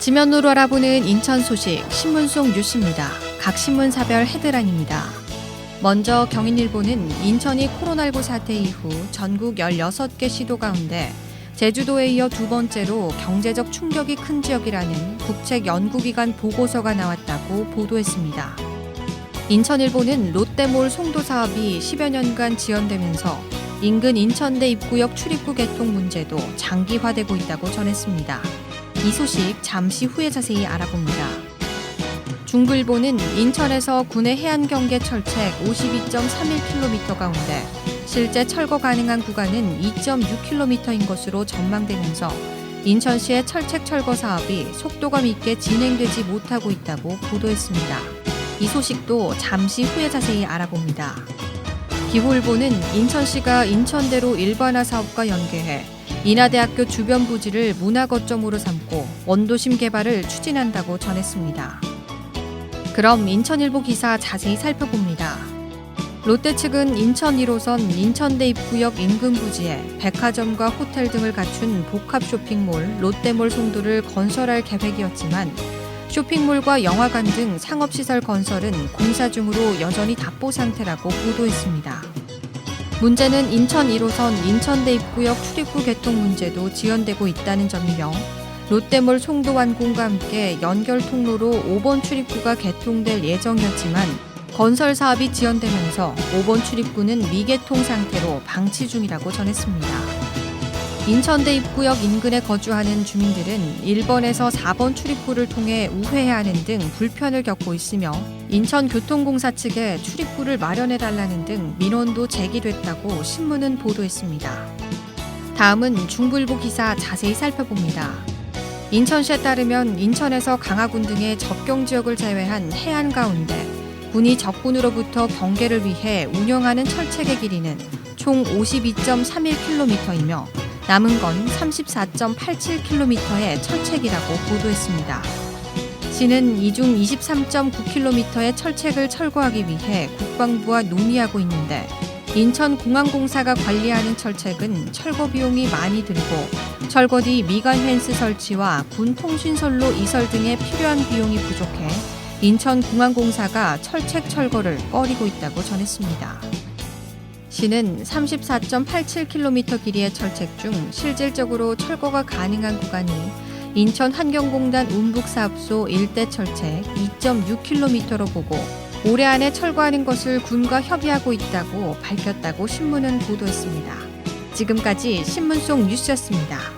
지면으로 알아보는 인천 소식 신문 속 뉴스입니다. 각 신문사별 헤드라인입니다. 먼저 경인일보는 인천이 코로나19 사태 이후 전국 16개 시도 가운데 제주도에 이어 두 번째로 경제적 충격이 큰 지역이라는 국책 연구기관 보고서가 나왔다고 보도했습니다. 인천일보는 롯데몰 송도 사업이 10여 년간 지연되면서 인근 인천대 입구역 출입구 개통 문제도 장기화되고 있다고 전했습니다. 이 소식 잠시 후에 자세히 알아봅니다. 중부일보는 인천에서 군의 해안 경계 철책 52.31km 가운데 실제 철거 가능한 구간은 2.6km인 것으로 전망되면서 인천시의 철책 철거 사업이 속도감 있게 진행되지 못하고 있다고 보도했습니다. 이 소식도 잠시 후에 자세히 알아봅니다. 기후일보는 인천시가 인천대로 일반화 사업과 연계해 인하대학교 주변 부지를 문화 거점으로 삼고 원도심 개발을 추진한다고 전했습니다. 그럼 인천일보 기사 자세히 살펴봅니다. 롯데 측은 인천 1호선 인천대 입구역 인근 부지에 백화점과 호텔 등을 갖춘 복합 쇼핑몰 롯데몰 송도를 건설할 계획이었지만 쇼핑몰과 영화관 등 상업시설 건설은 공사 중으로 여전히 답보 상태라고 보도했습니다. 문제는 인천 1호선 인천대 입구역 출입구 개통 문제도 지연되고 있다는 점이며 롯데몰 송도 완공과 함께 연결 통로로 5번 출입구가 개통될 예정이었지만 건설 사업이 지연되면서 5번 출입구는 미개통 상태로 방치 중이라고 전했습니다. 인천대 입구역 인근에 거주하는 주민들은 1번에서 4번 출입구를 통해 우회하는 등 불편을 겪고 있으며 인천교통공사 측에 출입구를 마련해달라는 등 민원도 제기됐다고 신문은 보도했습니다. 다음은 중부일보 기사 자세히 살펴봅니다. 인천시에 따르면 인천에서 강화군 등의 접경 지역을 제외한 해안 가운데 군이 적군으로부터 경계를 위해 운영하는 철책의 길이는 총 52.31km이며 남은 건 34.87km의 철책이라고 보도했습니다. 시는 이중 23.9km의 철책을 철거하기 위해 국방부와 논의하고 있는데 인천공항공사가 관리하는 철책은 철거 비용이 많이 들고 철거 뒤 미관 펜스 설치와 군 통신선로 이설 등에 필요한 비용이 부족해 인천공항공사가 철책 철거를 꺼리고 있다고 전했습니다. 시는 34.87km 길이의 철책 중 실질적으로 철거가 가능한 구간이 인천 환경공단 운북사업소 일대 철책 2.6km로 보고 올해 안에 철거하는 것을 군과 협의하고 있다고 밝혔다고 신문은 보도했습니다. 지금까지 신문 속 뉴스였습니다.